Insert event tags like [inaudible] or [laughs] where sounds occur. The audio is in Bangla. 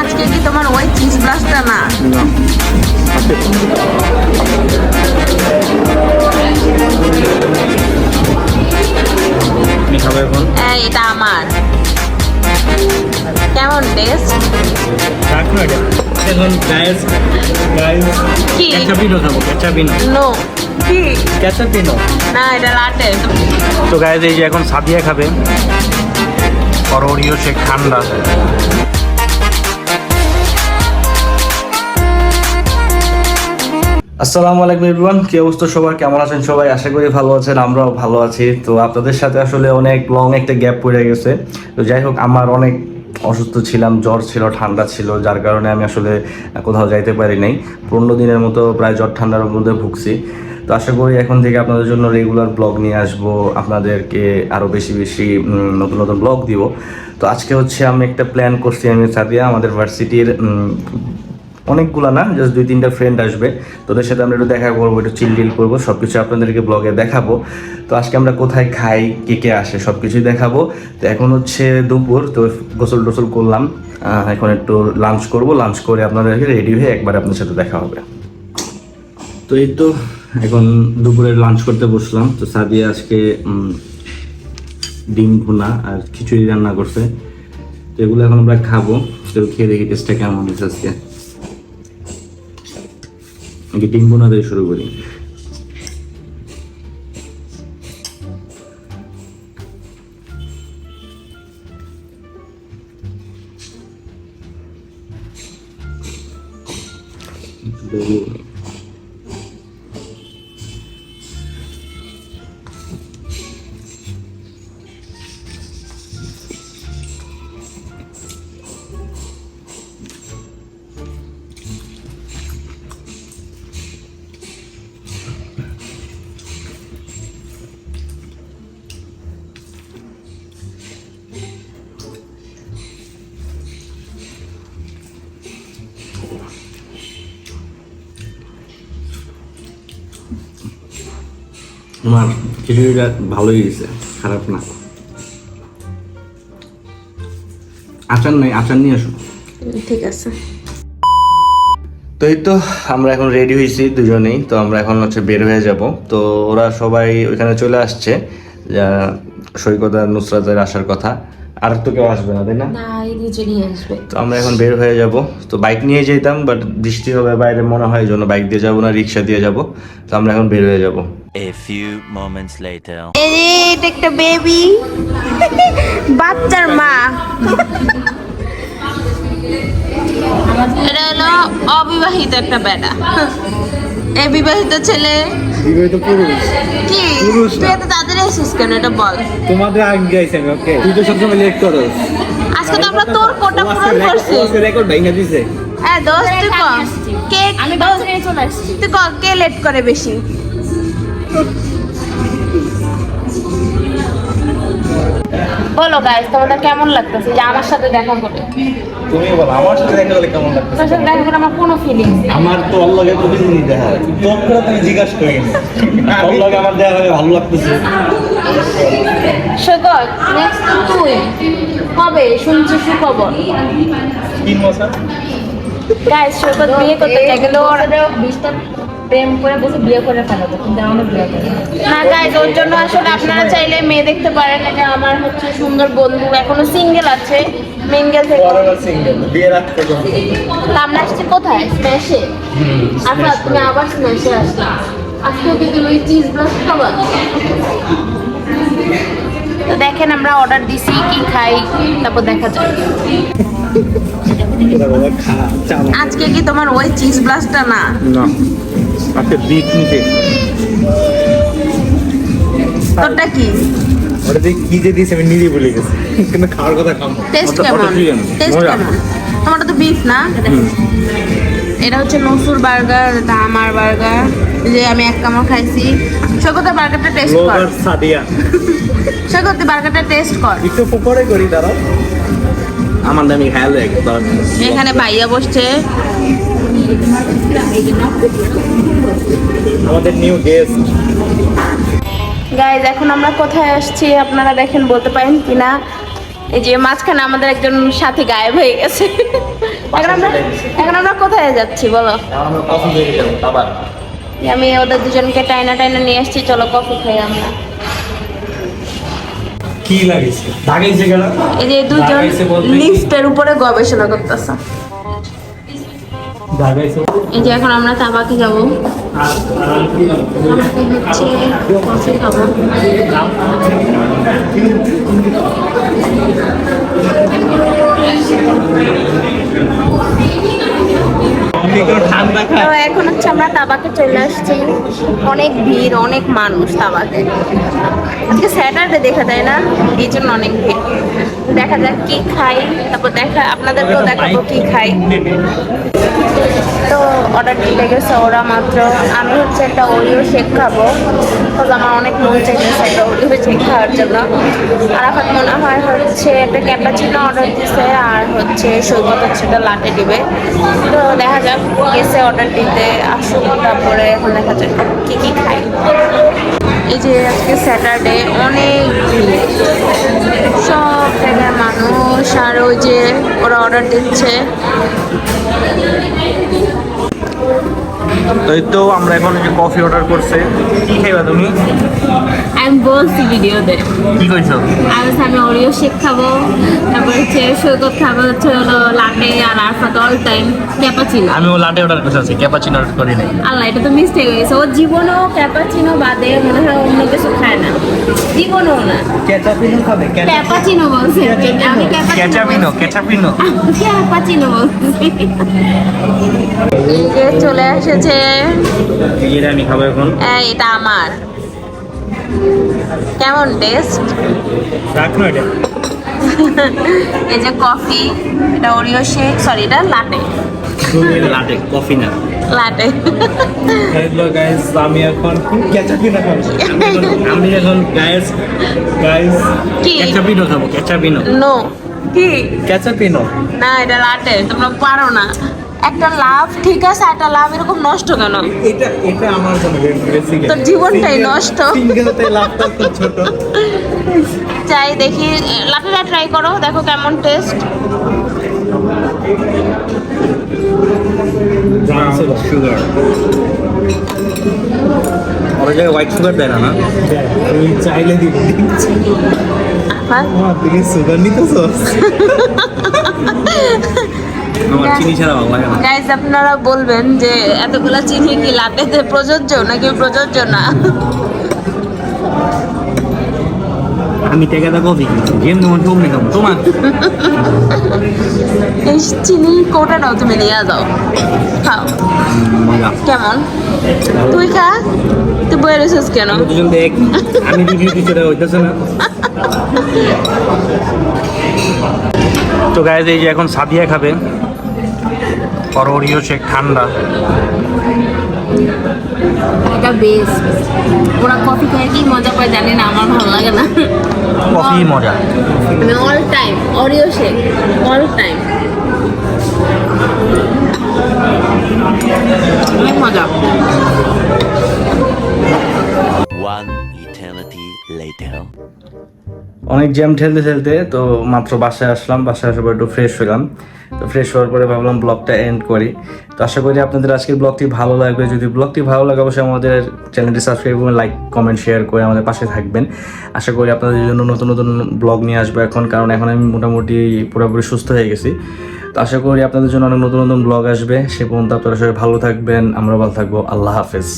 আজকে কি তোমার ওই চিজ ব্লাস্টটা না? এই, এটা আমার। কেমন টেস্ট এখন গাইস গাইস কি? ক্যাচাপিনো খাব ক্যাচাপিনো নো। কি? ক্যাচাপিনো না। এটা লাটে তো গাইস এই যে এখন সাদিয়া খাবে। করড়িও সে ঠান্ডা। আসসালামু আলাইকুম এভরিওয়ান কি অবস্থা সবার? কেমন আছেন সবাই? আশা করি ভালো আছেন, আমরাও ভালো আছি। তো আপনাদের সাথে আসলে অনেক লং একটা গ্যাপ পড়ে গেছে। তো যাই হোক, আমার অনেক অসুস্থ ছিলাম, জ্বর ছিল, ঠান্ডা ছিল, যার কারণে আমি আসলে কোথাও যাইতে পারি নাই। পনেরো দিনের মতো প্রায় জ্বর ঠান্ডার মধ্যে ভুগছি। তো আশা করি এখন থেকে আপনাদের জন্য রেগুলার ব্লগ নিয়ে আসব, আপনাদেরকে আরও বেশি বেশি নতুন নতুন ব্লগ দিব। তো আজকে হচ্ছে আমি একটা প্ল্যান করছি, আমি সাদিয়া, আমাদের ভার্সিটির অনেকগুলা না জাস্ট দুই, তিনটা ফ্রেন্ড আসবে। তোদের সাথে আমরা একটু দেখা করব, একটু চিল ডিল করব সব কিছু আপনাদেরকে ব্লগে দেখাবো। তো আজকে আমরা কোথায় খাই, কে কে আসে সব কিছুই দেখাবো। তো এখন হচ্ছে দুপুর, তো গোসল টোসল করলাম। এখন একটু লাঞ্চ করব লাঞ্চ করে আপনাদেরকে রেডি হয়ে একবার আপনার সাথে দেখা হবে। তো এই তো এখন দুপুরে লাঞ্চ করতে বসলাম। তো সাদিয়া আজকে ডিম ভুনা আর খিচুড়ি রান্না করছে। তো এগুলো এখন আমরা খাব। তো খেয়ে দেখি টেস্টটা কেমন হয়েছে আজকে। ডিম ভুনা দিয়ে শুরু করি। দেখি। আমার খিচুড়িটা ভালোই গেছে খারাপ না। আচার নাই আচার নিয়ে আসো। ঠিক আছে। তো এই তো আমরা এখন রেডি হয়েছি দুজনেই তো আমরা এখন হচ্ছে বের হয়ে যাব। তো ওরা সবাই ওইখানে চলে আসছে সৈকত আর নুসরাতের আসার কথা। আর তো কেউ আসবে না তাই না? না এই দুজনই আসবে। তো আমরা এখন বের হয়ে যাব। তো বাইক নিয়ে যেতাম বাট বৃষ্টি হবে বাইরে মনে হয় জন্য বাইক দিয়ে যাব না রিক্সা দিয়ে যাব। তো আমরা এখন বের হয়ে যাব। A few moments later. এই এটা একটা বেবি বাচ্চার মা। এটা হলো অবিবাহিত একটা বেটা। এই বিবাহিত ছেলে? বিবাহিত পুরুষ। কি? পুরুষ তুই এত তাদের এসেছিস কেন? এটা বল। তোমাদের আগে গাইছি আমি ওকে? তুই তো সবসময় লেট করো আজকে তো আমরা তোর কোটা পূরণ করছি। রেকর্ড ভাঙা দিছে। হ্যাঁ দোস্ত তুই ক কে আমি বাসে নিয়ে চলে আসছি। তুই ক কে লেট করে বেশি? বলো গাইস তোমাদের কেমন লাগতেছে? যে আমার সাথে দেখা করে তুমি বলো আমার সাথে দেখা কেমন সাথে দেখা করে আমার কোনো ফিলিংস আমার তো ওর লগে প্রতিদিনই দেখা হয়। তোর করে তুমি জিজ্ঞাসা করি ওর লগে আমার দেখা হয়ে ভালো লাগতেছে। সৈকত নেক্সট তুই কবে? শুনছি সুখবর। তিন বছর। গাইস সৈকত বিয়ে করতে কিন্তু ওর বিশটা প্রেম করে বসে বিয়ে করে ফেলাবো কিন্তু আমরা বিয়ে করে। না গাইজ ওর জন্য আসলে আপনারা চাইলে মেয়ে দেখতে পারেন। এটা আমার হচ্ছে সুন্দর বন্ধু এখনও সিঙ্গেল আছে। মিঙ্গেল থেকে সিঙ্গেল বিয়ে রাখতে তা আমরা আসছি কোথায়? স্ম্যাশে আচ্ছা তুমি আবার স্ম্যাশে আসলা। আজকে কি তুমি চিজ ব্লাস্ট খাবার। তো দেখেন আমরা অর্ডার দিছি কি খাই তারপর দেখা যায় আজকে কি তোমার ওই চিজ ব্লাস্টটা না। আজকে বিট নিতে তোরটা কি? ওটা কি যে দিয়েছে আমি নিজেই ভুলে গেছি। কিন্তু খাওয়ার কথা খাব। টেস্ট কেমন? টেস্ট। কেমন? তোমারটা তো বিফ না? এটা হচ্ছে নসুর বার্গার এটা আমার বার্গার। যে আমি এক কামড় খাইছি। সৈকতে বার্গারটা টেস্ট কর। সাদিয়া। সৈকতে বার্গারটা টেস্ট কর। একটু পরে করি দাঁড়াও। আমার একবার এখানে ভাইয়া বসছে। আমাদের নিউ গেস্ট গাইজ এখন আমরা কোথায় আসছি আপনারা দেখেন বলতে পারেন কিনা? এই যে মাঝখানে আমাদের একজন সাথী গায়েব হয়ে গেছে। এখন আমরা এখন আমরা কোথায় যাচ্ছি বলো? আমি ওদের দুজনকে টাইনা টাইনা নিয়ে আসছি চলো কফি খাই আমরা। কি লাগিয়েছে? ঢাকাইছে কেন? এই যে দুজন লিফটের উপরে গবেষণা করতেছে। লাগাইছে এই যে এখন আমরা তাবাকে যাব হচ্ছে খাব। তো এখন হচ্ছে আমরা তাবাকে চলে আসছি। অনেক ভিড়, অনেক মানুষ তাবাকে আজকে স্যাটারডে দেখা যায় না? এই জন্য অনেক ভিড়। দেখা যাক কি খাই, তারপর দেখা আপনাদেরকেও দেখাবো কি খাই। তো অর্ডার দিতে গেছে ওরা মাত্র। আমি হচ্ছে একটা ওরিও শেক খাব। বিকজ আমার অনেক মন চাইতেছে একটা ওরিও শেক খাওয়ার জন্য। আর এখন মনে হয় হচ্ছে একটা ক্যাপাচিনো অর্ডার দিছে আর হচ্ছে সৈকত হচ্ছে একটা লাটে দিবে। তো দেখা যাক, গেছে অর্ডার দিতে। আসুক, তারপরে এখন দেখা যাক কী কী খাই। এই যে আজকে স্যাটারডে অনেক সব জায়গায় মানুষ আর ওই যে ওরা অর্ডার দিচ্ছে। এই তো আমরা এখন যে কফি অর্ডার করছে কি খাইবা তুমি? আমি বলছি ভিডিওতে কি কইছো? আমি আমি ওরিও শেক খাব তারপর হচ্ছে সৈকত খাব হচ্ছে হলো লাটে আর আরফাত অল টাইম ক্যাপাচিনো আমিও লাটে অর্ডার করছি ক্যাপাচিনো অর্ডার করি নাই। আল্লাহ এটা তো মিস্টেক হয়ে গেছে। ও জীবনও ক্যাপাচিনো বাদে মনে হয় অন্য কিছু খায় না। জীবনও না। ক্যাচাপিনো খাবে ক্যাপাচিনো বলছি। আমি ক্যাচাপিনো ক্যাচাপিনো ক্যাপাচিনো বলছি। চলে এসেছে এটা আমি খাব এখন। এটা আমার। কেমন টেস্ট রাখনো এটা। এই যে কফি এটা ওরিও শেক সরি এটা লাটে লাটে কফি না। লাটে হ্যালো গাইস আমি এখন খাব। আমি এখন গায়েস গাইস কি? ক্যাচাপিনো খাব ক্যাচাপিনো নো। কি? ক্যাচাপিনো না। এটা লাটে তোমরা পারো না। একটা লাভ ঠিক আছে একটা লাভ এরকম নষ্ট কেন? এটা এটা আমার জন্য তোর জীবনটাই নষ্ট। লাভটা ছোট। চাই দেখি লাটেটা ট্রাই করো দেখো কেমন টেস্ট সুগার ওরা জায়গায় হোয়াইট সুগার দেয় না না? তুমি চাইলে দিব। সুগার আমার চিনি ছাড়া ভালো লাগে না গাইজ আপনারা বলবেন যে এতগুলা চিনি কি লাটেতে প্রযোজ্য নাকি প্রযোজ্য না? আমি টেকাদা কফি কিনছি। তোমার এই চিনি কোটাটাও তুমি নিয়ে যাও। খাও। মজা। কেমন? তুই খা। তুই বয়ে রয়েছিস কেন? দুজন দেখ আমি রিভিউ হইতেছে না। [laughs] তো গাইজ এই যে এখন সাদিয়া খাবে। করোরিও শেক ঠান্ডা। এটা বেস্ট ওরা কফি খেয়ে কি মজা পায় জানি না আমার ভালো লাগে না। কফি মজা। All time Oreo shake all time অনেক মজা। One. অনেক জ্যাম ঠেলতে ঠেলতে তো মাত্র বাসায় আসলাম, বাসায় আসার পর একটু ফ্রেশ হলাম তো ফ্রেশ হওয়ার পরে ভাবলাম ব্লগটা এন্ড করি। তো আশা করি আপনাদের আজকের ব্লগটি ভালো লাগবে। যদি ব্লগটি ভালো লাগে, অবশ্যই আমাদের চ্যানেলটি সাবস্ক্রাইব করবেন লাইক কমেন্ট শেয়ার করে আমাদের পাশে থাকবেন। আশা করি আপনাদের জন্য নতুন নতুন ব্লগ নিয়ে আসব এখন, কারণ এখন আমি মোটামুটি পুরোপুরি সুস্থ হয়ে গেছি। তো আশা করি আপনাদের জন্য অনেক নতুন নতুন ব্লগ আসবে। সে পর্যন্ত আপনারা সবাই ভালো থাকবেন আমরা ভালো থাকব। আল্লাহ হাফেজ।